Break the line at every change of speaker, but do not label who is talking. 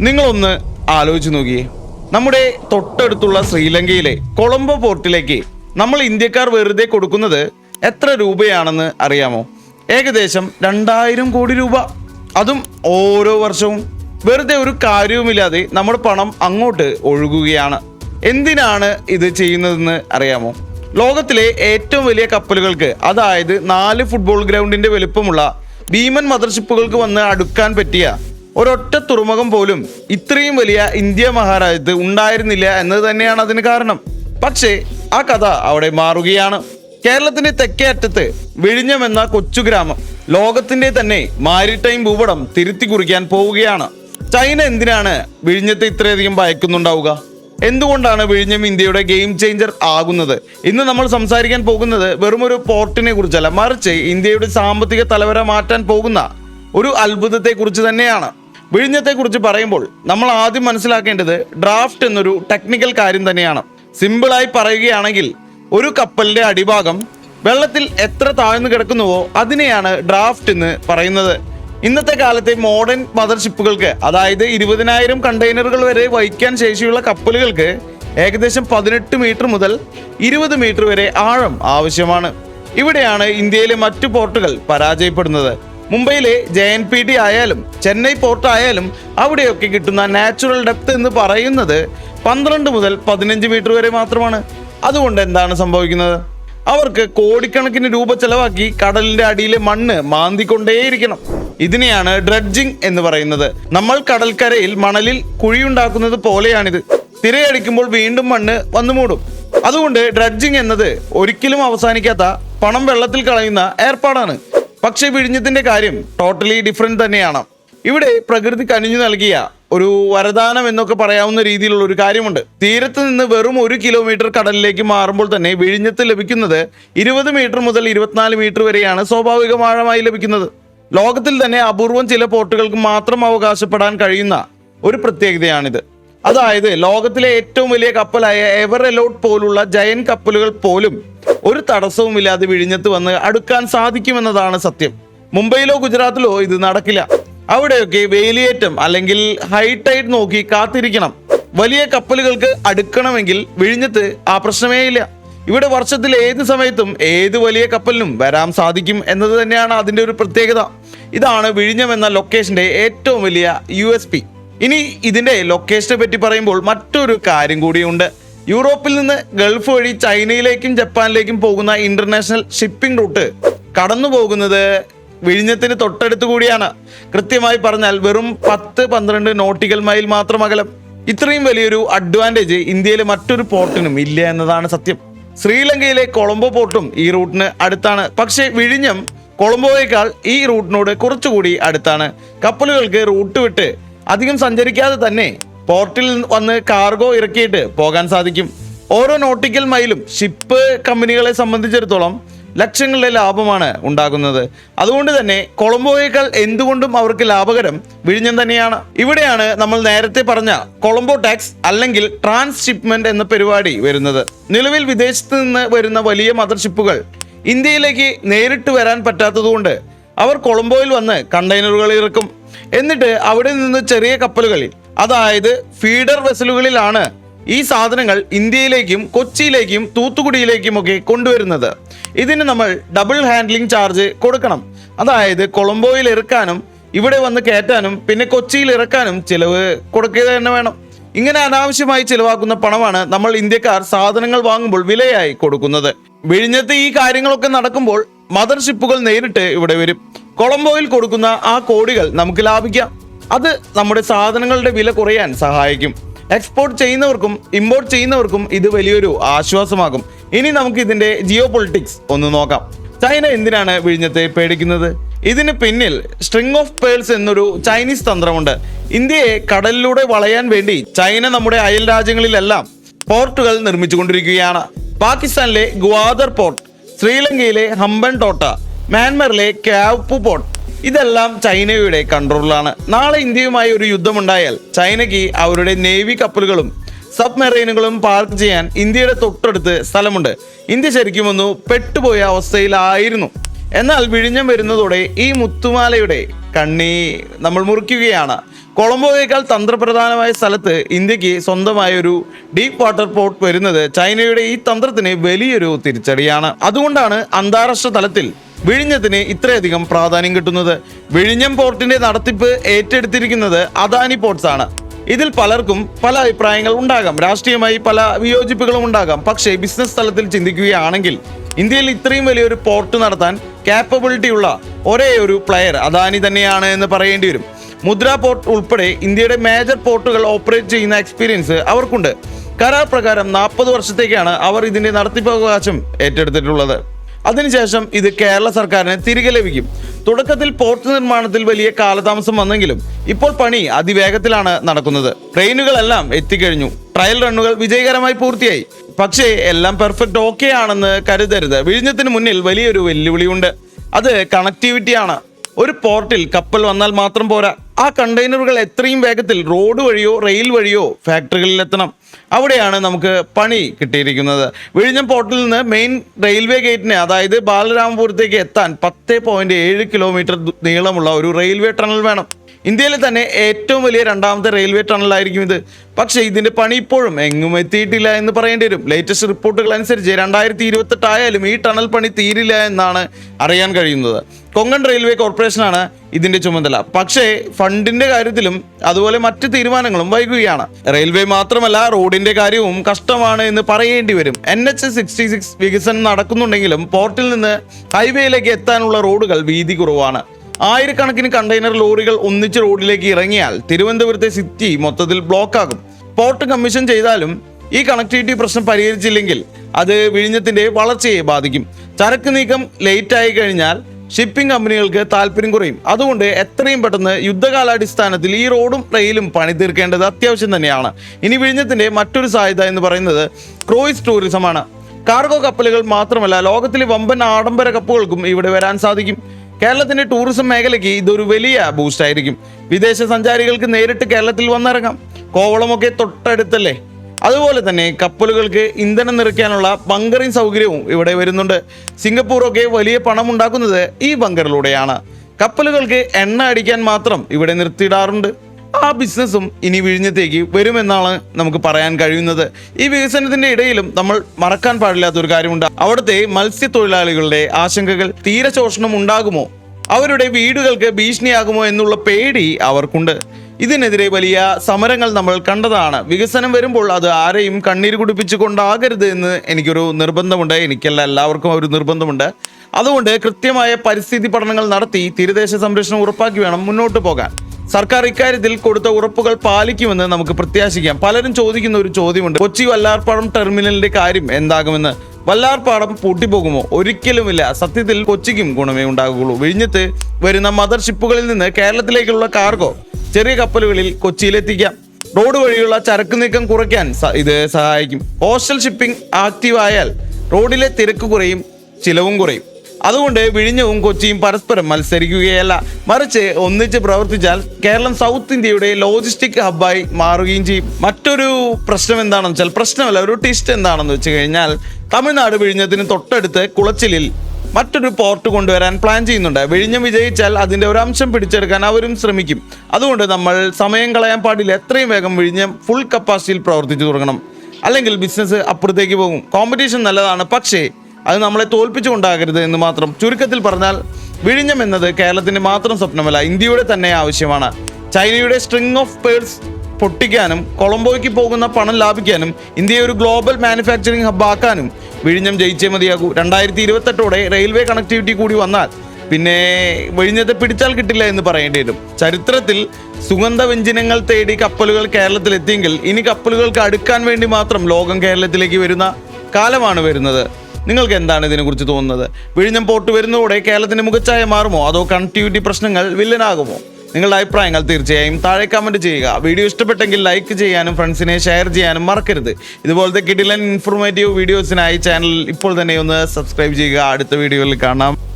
നിങ്ങളൊന്ന് ആലോചിച്ച് നോക്കിയേ നമ്മുടെ തൊട്ടടുത്തുള്ള ശ്രീലങ്കയിലെ കൊളംബോ പോർട്ടിലേക്ക് നമ്മൾ ഇന്ത്യക്കാർ വെറുതെ കൊടുക്കുന്നത് എത്ര രൂപയാണെന്ന് അറിയാമോ? ഏകദേശം രണ്ടായിരം കോടി രൂപ. അതും ഓരോ വർഷവും. വെറുതെ ഒരു കാര്യവുമില്ലാതെ നമ്മുടെ പണം അങ്ങോട്ട് ഒഴുകുകയാണ്. എന്തിനാണ് ഇത് ചെയ്യുന്നതെന്ന് അറിയാമോ? ലോകത്തിലെ ഏറ്റവും വലിയ കപ്പലുകൾക്ക് അതായത് നാല് ഫുട്ബോൾ ഗ്രൗണ്ടിന്റെ വലുപ്പമുള്ള ഭീമൻ മദർഷിപ്പുകൾക്ക് വന്ന് അടുക്കാൻ പറ്റിയ ഒരൊറ്റ തുറമുഖം പോലും ഇത്രയും വലിയ ഇന്ത്യ മഹാരാജ്യത്ത് ഉണ്ടായിരുന്നില്ല എന്നത് തന്നെയാണ് അതിന് കാരണം. പക്ഷേ ആ കഥ അവിടെ മാറുകയാണ്. കേരളത്തിന്റെ തെക്കേ അറ്റത്ത് വിഴിഞ്ഞം എന്ന കൊച്ചു ഗ്രാമം ലോകത്തിന്റെ തന്നെ മാരിടൈം ഭൂപടം തിരുത്തി കുറിക്കാൻ പോവുകയാണ്. ചൈന എന്തിനാണ് വിഴിഞ്ഞത്തെ ഇത്രയധികം ഭയക്കുന്നുണ്ടാവുക? എന്തുകൊണ്ടാണ് വിഴിഞ്ഞം ഇന്ത്യയുടെ ഗെയിം ചേഞ്ചർ ആകുന്നത്? ഇന്ന് നമ്മൾ സംസാരിക്കാൻ പോകുന്നത് വെറും ഒരു പോർട്ടിനെ കുറിച്ചല്ല മറിച്ച് ഇന്ത്യയുടെ സാമ്പത്തിക തലവര മാറ്റാൻ പോകുന്ന ഒരു അത്ഭുതത്തെ കുറിച്ച് തന്നെയാണ്. വിഴിഞ്ഞത്തെ കുറിച്ച് പറയുമ്പോൾ നമ്മൾ ആദ്യം മനസ്സിലാക്കേണ്ടത് ഡ്രാഫ്റ്റ് എന്നൊരു ടെക്നിക്കൽ കാര്യം തന്നെയാണ്. സിമ്പിളായി പറയുകയാണെങ്കിൽ ഒരു കപ്പലിന്റെ അടിഭാഗം വെള്ളത്തിൽ എത്ര താഴ്ന്നു കിടക്കുന്നുവോ അതിനെയാണ് ഡ്രാഫ്റ്റ് എന്ന് പറയുന്നത്. ഇന്നത്തെ കാലത്തെ മോഡേൺ മദർഷിപ്പുകൾക്ക് അതായത് ഇരുപതിനായിരം കണ്ടെയ്നറുകൾ വരെ വഹിക്കാൻ ശേഷിയുള്ള കപ്പലുകൾക്ക് ഏകദേശം പതിനെട്ട് മീറ്റർ മുതൽ ഇരുപത് മീറ്റർ വരെ ആഴം ആവശ്യമാണ്. ഇവിടെയാണ് ഇന്ത്യയിലെ മറ്റു പോർട്ടുകൾ പരാജയപ്പെടുന്നത്. മുംബൈയിലെ ജെ എൻ പി ടി ആയാലും ചെന്നൈ പോർട്ട് ആയാലും അവിടെയൊക്കെ കിട്ടുന്ന നാച്ചുറൽ ഡെപ്ത് എന്ന് പറയുന്നത് പന്ത്രണ്ട് മുതൽ പതിനഞ്ച് മീറ്റർ വരെ മാത്രമാണ്. അതുകൊണ്ട് എന്താണ് സംഭവിക്കുന്നത്? അവർക്ക് കോടിക്കണക്കിന് രൂപ ചെലവാക്കി കടലിന്റെ അടിയിലെ മണ്ണ് മാന്തിക്കൊണ്ടേയിരിക്കണം. ഇതിനെയാണ് ഡ്രഡ്ജിങ് എന്ന് പറയുന്നത്. നമ്മൾ കടൽക്കരയിൽ മണലിൽ കുഴിയുണ്ടാക്കുന്നത് പോലെയാണിത്. തിരയടിക്കുമ്പോൾ വീണ്ടും മണ്ണ് വന്നു മൂടും. അതുകൊണ്ട് ഡ്രഡ്ജിങ് എന്നത് ഒരിക്കലും അവസാനിക്കാത്ത പണം വെള്ളത്തിൽ കളയുന്ന ഏർപ്പാടാണ്. പക്ഷേ വിഴിഞ്ഞത്തിന്റെ കാര്യം ടോട്ടലി ഡിഫറെന്റ് തന്നെയാണ്. ഇവിടെ പ്രകൃതി കനിഞ്ഞു നൽകിയ ഒരു വരദാനം എന്നൊക്കെ പറയാവുന്ന രീതിയിലുള്ള ഒരു കാര്യമുണ്ട്. തീരത്ത് നിന്ന് വെറും ഒരു കിലോമീറ്റർ കടലിലേക്ക് മാറുമ്പോൾ തന്നെ വിഴിഞ്ഞത്ത് ലഭിക്കുന്നത് ഇരുപത് മീറ്റർ മുതൽ ഇരുപത്തിനാല് മീറ്റർ വരെയാണ് സ്വാഭാവിക ആഴമായി ലഭിക്കുന്നത്. ലോകത്തിൽ തന്നെ അപൂർവം ചില പോർട്ടുകൾക്ക് മാത്രം അവകാശപ്പെടാൻ കഴിയുന്ന ഒരു പ്രത്യേകതയാണിത്. അതായത് ലോകത്തിലെ ഏറ്റവും വലിയ കപ്പലായ എവർ എലോട്ട് പോലുള്ള ജയൻ കപ്പലുകൾ പോലും ഒരു തടസ്സവുമില്ലാതെ വിഴിഞ്ഞത്ത് വന്ന് അടുക്കാൻ സാധിക്കുമെന്നതാണ് സത്യം. മുംബൈയിലോ ഗുജറാത്തിലോ ഇത് നടക്കില്ല. അവിടെയൊക്കെ വേലിയേറ്റം അല്ലെങ്കിൽ ഹൈ ടൈഡ് നോക്കി കാത്തിരിക്കണം. വലിയ കപ്പലുകൾക്ക് അടുക്കണമെങ്കിൽ വിഴിഞ്ഞത്ത് ആ പ്രശ്നമേ ഇല്ല. ഇവിടെ വർഷത്തിൽ ഏത് സമയത്തും ഏത് വലിയ കപ്പലിനും വരാൻ സാധിക്കും എന്നത് തന്നെയാണ് അതിന്റെ ഒരു പ്രത്യേകത. ഇതാണ് വിഴിഞ്ഞം എന്ന ലൊക്കേഷന്റെ ഏറ്റവും വലിയ യു ഇനി ഇതിന്റെ ലൊക്കേഷനെ പറ്റി പറയുമ്പോൾ മറ്റൊരു കാര്യം കൂടിയുണ്ട്. യൂറോപ്പിൽ നിന്ന് ഗൾഫ് വഴി ചൈനയിലേക്കും ജപ്പാനിലേക്കും പോകുന്ന ഇന്റർനാഷണൽ ഷിപ്പിംഗ് റൂട്ട് കടന്നു പോകുന്നത് വിഴിഞ്ഞത്തിന് തൊട്ടടുത്ത് കൂടിയാണ്. കൃത്യമായി പറഞ്ഞാൽ വെറും പത്ത് പന്ത്രണ്ട് നോട്ടിക്കൽ മൈൽ മാത്രം അകലം. ഇത്രയും വലിയൊരു അഡ്വാന്റേജ് ഇന്ത്യയിലെ മറ്റൊരു പോർട്ടിനും ഇല്ല എന്നതാണ് സത്യം. ശ്രീലങ്കയിലെ കൊളംബോ പോർട്ടും ഈ റൂട്ടിന് അടുത്താണ്. പക്ഷേ വിഴിഞ്ഞം കൊളംബോയേക്കാൾ ഈ റൂട്ടിനോട് കുറച്ചുകൂടി അടുത്താണ്. കപ്പലുകൾക്ക് റൂട്ട് വിട്ട് അധികം സഞ്ചരിക്കാതെ തന്നെ പോർട്ടിൽ വന്ന് കാർഗോ ഇറക്കിയിട്ട് പോകാൻ സാധിക്കും. ഓരോ നോട്ടിക്കൽ മൈലും ഷിപ്പ് കമ്പനികളെ സംബന്ധിച്ചിടത്തോളം ലക്ഷങ്ങളുടെ ലാഭമാണ് ഉണ്ടാകുന്നത്. അതുകൊണ്ട് തന്നെ കൊളംബോയേക്കാൾ എന്തുകൊണ്ടും അവർക്ക് ലാഭകരം വിഴിഞ്ഞം തന്നെയാണ്. ഇവിടെയാണ് നമ്മൾ നേരത്തെ പറഞ്ഞ കൊളംബോ ടാക്സ് അല്ലെങ്കിൽ ട്രാൻസ് ഷിപ്മെന്റ് എന്ന പരിപാടി വരുന്നത്. നിലവിൽ വിദേശത്ത് നിന്ന് വരുന്ന വലിയ മദർഷിപ്പുകൾ ഇന്ത്യയിലേക്ക് നേരിട്ട് വരാൻ പറ്റാത്തതുകൊണ്ട് അവർ കൊളംബോയിൽ വന്ന് കണ്ടെയ്നറുകൾ ഇറക്കും. എന്നിട്ട് അവിടെ നിന്ന് ചെറിയ കപ്പലുകളിൽ അതായത് ഫീഡർ വെസലുകളിലാണ് ഈ സാധനങ്ങൾ ഇന്ത്യയിലേക്കും കൊച്ചിയിലേക്കും തൂത്തുക്കുടിയിലേക്കും ഒക്കെ കൊണ്ടുവരുന്നത്. ഇതിന് നമ്മൾ ഡബിൾ ഹാൻഡ്ലിംഗ് ചാർജ് കൊടുക്കണം. അതായത് കൊളംബോയിൽ ഇറക്കാനും ഇവിടെ വന്ന് കയറ്റാനും പിന്നെ കൊച്ചിയിൽ ഇറക്കാനും ചിലവ് കൊടുക്കുക തന്നെ വേണം. ഇങ്ങനെ അനാവശ്യമായി ചിലവാക്കുന്ന പണമാണ് നമ്മൾ ഇന്ത്യക്കാർ സാധനങ്ങൾ വാങ്ങുമ്പോൾ വിലയായി കൊടുക്കുന്നത്. വിഴിഞ്ഞത്ത് ഈ കാര്യങ്ങളൊക്കെ നടക്കുമ്പോൾ മദർഷിപ്പുകൾ നേരിട്ട് ഇവിടെ വരും. കൊളംബോയിൽ കൊടുക്കുന്ന ആ കോടികൾ നമുക്ക് ലാഭിക്കാം. അത് നമ്മുടെ സാധനങ്ങളുടെ വില കുറയാൻ സഹായിക്കും. എക്സ്പോർട്ട് ചെയ്യുന്നവർക്കും ഇമ്പോർട്ട് ചെയ്യുന്നവർക്കും ഇത് വലിയൊരു ആശ്വാസമാകും. ഇനി നമുക്ക് ഇതിന്റെ ജിയോ പൊളിറ്റിക്സ് ഒന്ന് നോക്കാം. ചൈന എന്തിനാണ് വിഴിഞ്ഞത്തെ പേടിക്കുന്നത്? ഇതിന് പിന്നിൽ സ്ട്രിങ് ഓഫ് പേൾസ് എന്നൊരു ചൈനീസ് തന്ത്രമുണ്ട്. ഇന്ത്യയെ കടലിലൂടെ വളയാൻ വേണ്ടി ചൈന നമ്മുടെ അയൽ രാജ്യങ്ങളിലെല്ലാം പോർട്ടുകൾ നിർമ്മിച്ചുകൊണ്ടിരിക്കുകയാണ്. പാകിസ്ഥാനിലെ ഗ്വാദർ പോർട്ട് ശ്രീലങ്കയിലെ ഹംബൻ ടോട്ട മ്യാൻമറിലെ ക്യാവ്പു പോർട്ട് ഇതെല്ലാം ചൈനയുടെ കൺട്രോളിലാണ്. നാളെ ഇന്ത്യയുമായി ഒരു യുദ്ധമുണ്ടായാൽ ചൈനയ്ക്ക് അവരുടെ നേവി കപ്പലുകളും സബ്മെറൈനുകളും പാർക്ക് ചെയ്യാൻ ഇന്ത്യയുടെ തൊട്ടടുത്ത് സ്ഥലമുണ്ട്. ഇന്ത്യ ശരിക്കും ഒന്ന് പെട്ടുപോയ അവസ്ഥയിലായിരുന്നു. എന്നാൽ വിഴിഞ്ഞം വരുന്നതോടെ ഈ മുത്തുമാലയുടെ കണ്ണി നമ്മൾ മുറിക്കുകയാണ്. കൊളംബോയേക്കാൾ തന്ത്രപ്രധാനമായ സ്ഥലത്ത് ഇന്ത്യയ്ക്ക് സ്വന്തമായ ഒരു ഡീപ്പ് വാട്ടർ പോർട്ട് വരുന്നത് ചൈനയുടെ ഈ തന്ത്രത്തിന് വലിയൊരു തിരിച്ചടിയാണ്. അതുകൊണ്ടാണ് അന്താരാഷ്ട്ര തലത്തിൽ വിഴിഞ്ഞത്തിന് ഇത്രയധികം പ്രാധാന്യം കിട്ടുന്നത്. വിഴിഞ്ഞം പോർട്ടിന്റെ നടത്തിപ്പ് ഏറ്റെടുത്തിരിക്കുന്നത് അദാനി പോർട്സ് ആണ്. ഇതിൽ പലർക്കും പല അഭിപ്രായങ്ങൾ ഉണ്ടാകാം. രാഷ്ട്രീയമായി പല വിയോജിപ്പുകളും ഉണ്ടാകാം. പക്ഷേ ബിസിനസ് തലത്തിൽ ചിന്തിക്കുകയാണെങ്കിൽ ഇന്ത്യയിൽ ഇത്രയും വലിയൊരു പോർട്ട് നടത്താൻ കാപ്പബിലിറ്റിയുള്ള ഒരേ ഒരു പ്ലെയർ അദാനി തന്നെയാണ് എന്ന് പറയേണ്ടി വരും. മുദ്ര പോർട്ട് ഉൾപ്പെടെ ഇന്ത്യയുടെ മേജർ പോർട്ടുകൾ ഓപ്പറേറ്റ് ചെയ്യുന്ന എക്സ്പീരിയൻസ് അവർക്കുണ്ട്. കരാർ പ്രകാരം നാൽപ്പത് വർഷത്തേക്കാണ് അവർ ഇതിന്റെ നടത്തിപ്പവകാശം ഏറ്റെടുത്തിട്ടുള്ളത്. അതിനുശേഷം ഇത് കേരള സർക്കാരിന് തിരികെ ലഭിക്കും. തുടക്കത്തിൽ പോർട്ട് നിർമ്മാണത്തിൽ വലിയ കാലതാമസം വന്നെങ്കിലും ഇപ്പോൾ പണി അതിവേഗത്തിലാണ് നടക്കുന്നത്. ട്രെയിനുകളെല്ലാം എത്തിക്കഴിഞ്ഞു. ട്രയൽ റണ്ണുകൾ വിജയകരമായി പൂർത്തിയായി. പക്ഷേ എല്ലാം പെർഫെക്റ്റ് ഓക്കെ ആണെന്ന് കരുതരുത്. വിഴിഞ്ഞത്തിന് മുന്നിൽ വലിയൊരു വെല്ലുവിളിയുണ്ട്. അത് കണക്ടിവിറ്റിയാണ് ഒരു പോർട്ടിൽ കപ്പൽ വന്നാൽ മാത്രം പോരാ. ആ കണ്ടെയ്നറുകൾ എത്രയും വേഗത്തിൽ റോഡ് വഴിയോ റെയിൽ വഴിയോ ഫാക്ടറികളിലെത്തണം. അവിടെയാണ് നമുക്ക് പണി കിട്ടിയിരിക്കുന്നത്. വിഴിഞ്ഞം പോർട്ടിൽ നിന്ന് മെയിൻ റെയിൽവേ ഗേറ്റിന് അതായത് ബാലരാമപുരത്തേക്ക് എത്താൻ പത്ത് പോയിന്റ് ഏഴ് കിലോമീറ്റർ നീളമുള്ള ഒരു റെയിൽവേ ടണൽ വേണം. ഇന്ത്യയിലെ തന്നെ ഏറ്റവും വലിയ രണ്ടാമത്തെ റെയിൽവേ ടണലായിരിക്കും ഇത്. പക്ഷേ ഇതിന്റെ പണി ഇപ്പോഴും എങ്ങും എത്തിയിട്ടില്ല എന്ന് പറയേണ്ടി വരും. ലേറ്റസ്റ്റ് റിപ്പോർട്ടുകൾ അനുസരിച്ച് രണ്ടായിരത്തി ഇരുപത്തെട്ടായാലും ഈ ടണൽ പണി തീരില്ല എന്നാണ് അറിയാൻ കഴിയുന്നത്. കൊങ്കൺ റെയിൽവേ കോർപ്പറേഷനാണ് ഇതിന്റെ ചുമതല. പക്ഷേ ഫണ്ടിന്റെ കാര്യത്തിലും അതുപോലെ മറ്റ് തീരുമാനങ്ങളും വൈകുകയാണ്. റെയിൽവേ മാത്രമല്ല റോഡിന്റെ കാര്യവും കഷ്ടമാണ് എന്ന് പറയേണ്ടി വരും. എൻ എച്ച് സിക്സ്റ്റി സിക്സ് വികസനം നടക്കുന്നുണ്ടെങ്കിലും പോർട്ടിൽ നിന്ന് ഹൈവേയിലേക്ക് എത്താനുള്ള റോഡുകൾ വീതി കുറവാണ്. ആയിരക്കണക്കിന് കണ്ടെയ്നർ ലോറികൾ ഒന്നിച്ച് റോഡിലേക്ക് ഇറങ്ങിയാൽ തിരുവനന്തപുരത്തെ സിറ്റി മൊത്തത്തിൽ ബ്ലോക്ക് ആകും പോർട്ട് കമ്മീഷൻ ചെയ്താലും ഈ കണക്ടിവിറ്റി പ്രശ്നം പരിഹരിച്ചില്ലെങ്കിൽ അത് വിഴിഞ്ഞത്തിന്റെ വളർച്ചയെ ബാധിക്കും. ചരക്ക് നീക്കം ലേറ്റ് ആയി കഴിഞ്ഞാൽ ഷിപ്പിംഗ് കമ്പനികൾക്ക് താല്പര്യം കുറയും. അതുകൊണ്ട് എത്രയും പെട്ടെന്ന് യുദ്ധകാലാടിസ്ഥാനത്തിൽ ഈ റോഡും റെയിലും പണി തീർക്കേണ്ടത് അത്യാവശ്യം തന്നെയാണ്. ഇനി വിഴിഞ്ഞത്തിന്റെ മറ്റൊരു സാധ്യത എന്ന് പറയുന്നത് ക്രൂയിസ് ടൂറിസമാണ്. കാർഗോ കപ്പലുകൾ മാത്രമല്ല ലോകത്തിലെ വമ്പൻ ആഡംബര കപ്പുകൾക്കും ഇവിടെ വരാൻ സാധിക്കും. കേരളത്തിന്റെ ടൂറിസം മേഖലയ്ക്ക് ഇതൊരു വലിയ ബൂസ്റ്റ് ആയിരിക്കും. വിദേശ സഞ്ചാരികൾക്ക് നേരിട്ട് കേരളത്തിൽ വന്നിറങ്ങാം. കോവളമൊക്കെ തൊട്ടടുത്തല്ലേ? അതുപോലെ തന്നെ കപ്പലുകൾക്ക് ഇന്ധനം നിറയ്ക്കാനുള്ള ബങ്കറിംഗ് സൗകര്യവും ഇവിടെ വരുന്നുണ്ട്. സിംഗപ്പൂറൊക്കെ വലിയ പണം ഉണ്ടാക്കുന്നത് ഈ ബങ്കറിലൂടെയാണ്. കപ്പലുകൾക്ക് എണ്ണ അടിക്കാൻ മാത്രം ഇവിടെ നിർത്തിയിടാറുണ്ട്. ആ ബിസിനസ്സും ഇനി വിഴിഞ്ഞത്തേക്ക് വരുമെന്നാണ് നമുക്ക് പറയാൻ കഴിയുന്നത്. ഈ വികസനത്തിന്റെ ഇടയിലും നമ്മൾ മറക്കാൻ പാടില്ലാത്ത ഒരു കാര്യമുണ്ട്. അവിടുത്തെ മത്സ്യത്തൊഴിലാളികളുടെ ആശങ്കകൾ തീരെ ശോഷണം ഉണ്ടാകുമോ? അവരുടെ വീടുകൾക്ക് ഭീഷണിയാകുമോ എന്നുള്ള പേടി അവർക്കുണ്ട്. ഇതിനെതിരെ വലിയ സമരങ്ങൾ നമ്മൾ കണ്ടതാണ്. വികസനം വരുമ്പോൾ അത് ആരെയും കണ്ണീര് കുടിപ്പിച്ചു കൊണ്ടാകരുത് എന്ന് എനിക്കൊരു നിർബന്ധമുണ്ട്. എനിക്കല്ല എല്ലാവർക്കും ഒരു നിർബന്ധമുണ്ട്. അതുകൊണ്ട് കൃത്യമായ പരിസ്ഥിതി പഠനങ്ങൾ നടത്തി തീരദേശ സംരക്ഷണം ഉറപ്പാക്കി വേണം മുന്നോട്ട് പോകാൻ. സർക്കാർ ഇക്കാര്യത്തിൽ കൊടുത്ത ഉറപ്പുകൾ പാലിക്കുമെന്ന് നമുക്ക് പ്രത്യാശിക്കാം. പലരും ചോദിക്കുന്ന ഒരു ചോദ്യമുണ്ട്. കൊച്ചി വല്ലാർപ്പാടം ടെർമിനലിന്റെ കാര്യം എന്താകുമെന്ന്. വല്ലാർപ്പാടം പൂട്ടിപ്പോകുമോ? ഒരിക്കലുമില്ല. സത്യത്തിൽ കൊച്ചിക്കും ഗുണമേ ഉണ്ടാകുകയുള്ളൂ. വിഴിഞ്ഞത്ത് വരുന്ന മദർ ഷിപ്പുകളിൽ നിന്ന് കേരളത്തിലേക്കുള്ള കാർഗോ ചെറിയ കപ്പലുകളിൽ കൊച്ചിയിലെത്തിക്കാം. റോഡ് വഴിയുള്ള ചരക്ക് നീക്കം കുറയ്ക്കാൻ ഇത് സഹായിക്കും. കോസ്റ്റൽ ഷിപ്പിംഗ് ആക്റ്റീവ് ആയാൽ റോഡിലെ തിരക്ക് കുറയും ചിലവും കുറയും. അതുകൊണ്ട് വിഴിഞ്ഞവും കൊച്ചിയും പരസ്പരം മത്സരിക്കുകയല്ല. മറിച്ച് ഒന്നിച്ച് പ്രവർത്തിച്ചാൽ കേരളം സൗത്ത് ഇന്ത്യയുടെ ലോജിസ്റ്റിക് ഹബ്ബായി മാറുകയും ചെയ്യും. മറ്റൊരു പ്രശ്നം എന്താണെന്ന് വെച്ചാൽ പ്രശ്നമല്ല ഒരു ട്വിസ്റ്റ് എന്താണെന്ന് വെച്ച് കഴിഞ്ഞാൽ തമിഴ്നാട് വിഴിഞ്ഞത്തിന് തൊട്ടടുത്ത് കുളച്ചിലിൽ മറ്റൊരു പോർട്ട് കൊണ്ടുവരാൻ പ്ലാൻ ചെയ്യുന്നുണ്ട്. വിഴിഞ്ഞം വിജയിച്ചാൽ അതിന്റെ ഒരു അംശം പിടിച്ചെടുക്കാൻ അവരും ശ്രമിക്കും. അതുകൊണ്ട് നമ്മൾ സമയം കളയാൻ പാടില്ല. എത്രയും വേഗം വിഴിഞ്ഞം ഫുൾ കപ്പാസിറ്റിയിൽ പ്രവർത്തിച്ചു തുടങ്ങണം. അല്ലെങ്കിൽ ബിസിനസ് അപ്പുറത്തേക്ക് പോകും. കോമ്പറ്റീഷൻ നല്ലതാണ്. പക്ഷേ അത് നമ്മളെ തോൽപ്പിച്ചുകൊണ്ടാകരുത് എന്ന് മാത്രം ചുരുക്കത്തിൽ പറഞ്ഞാൽ വിഴിഞ്ഞം എന്നത് കേരളത്തിന്റെ മാത്രം സ്വപ്നമല്ല ഇന്ത്യയുടെ തന്നെ ആവശ്യമാണ്. ചൈനയുടെ സ്ട്രിങ് ഓഫ് പേഴ്സ് പൊട്ടിക്കാനും കൊളംബോയ്ക്ക് പോകുന്ന പണം ലാഭിക്കാനും ഇന്ത്യയെ ഒരു ഗ്ലോബൽ മാനുഫാക്ചറിംഗ് ഹബ്ബാക്കാനും വിഴിഞ്ഞം ജയിച്ചേ മതിയാകൂ. രണ്ടായിരത്തി ഇരുപത്തെട്ടോടെ റെയിൽവേ കണക്ടിവിറ്റി കൂടി വന്നാൽ പിന്നെ വിഴിഞ്ഞത്തെ പിടിച്ചാൽ കിട്ടില്ല എന്ന് പറയേണ്ടി വരും. ചരിത്രത്തിൽ സുഗന്ധ വ്യഞ്ജനങ്ങൾ തേടി കപ്പലുകൾ കേരളത്തിൽ എത്തിയെങ്കിൽ ഇനി കപ്പലുകൾക്ക് അടുക്കാൻ വേണ്ടി മാത്രം ലോകം കേരളത്തിലേക്ക് വരുന്ന കാലമാണ് വരുന്നത്. നിങ്ങൾക്ക് എന്താണ് ഇതിനെക്കുറിച്ച് തോന്നുന്നത്? വിഴിഞ്ഞം പോർട്ട് വരുന്നതോടെ കേരളത്തിന്റെ മുഖച്ഛായ മാറുമോ? അതോ കണക്ടിവിറ്റി പ്രശ്നങ്ങൾ വില്ലനാകുമോ? നിങ്ങളുടെ അഭിപ്രായങ്ങൾ തീർച്ചയായും താഴെ കമന്റ് ചെയ്യുക. വീഡിയോ ഇഷ്ടപ്പെട്ടെങ്കിൽ ലൈക്ക് ചെയ്യാനും ഫ്രണ്ട്സിനെ ഷെയർ ചെയ്യാനും മറക്കരുത്. ഇതുപോലത്തെ കിടിലൻ ഇൻഫോർമേറ്റീവ് വീഡിയോസിനായി ചാനൽ ഇപ്പോൾ തന്നെ ഒന്ന് സബ്സ്ക്രൈബ് ചെയ്യുക. അടുത്ത വീഡിയോയിൽ കാണാം.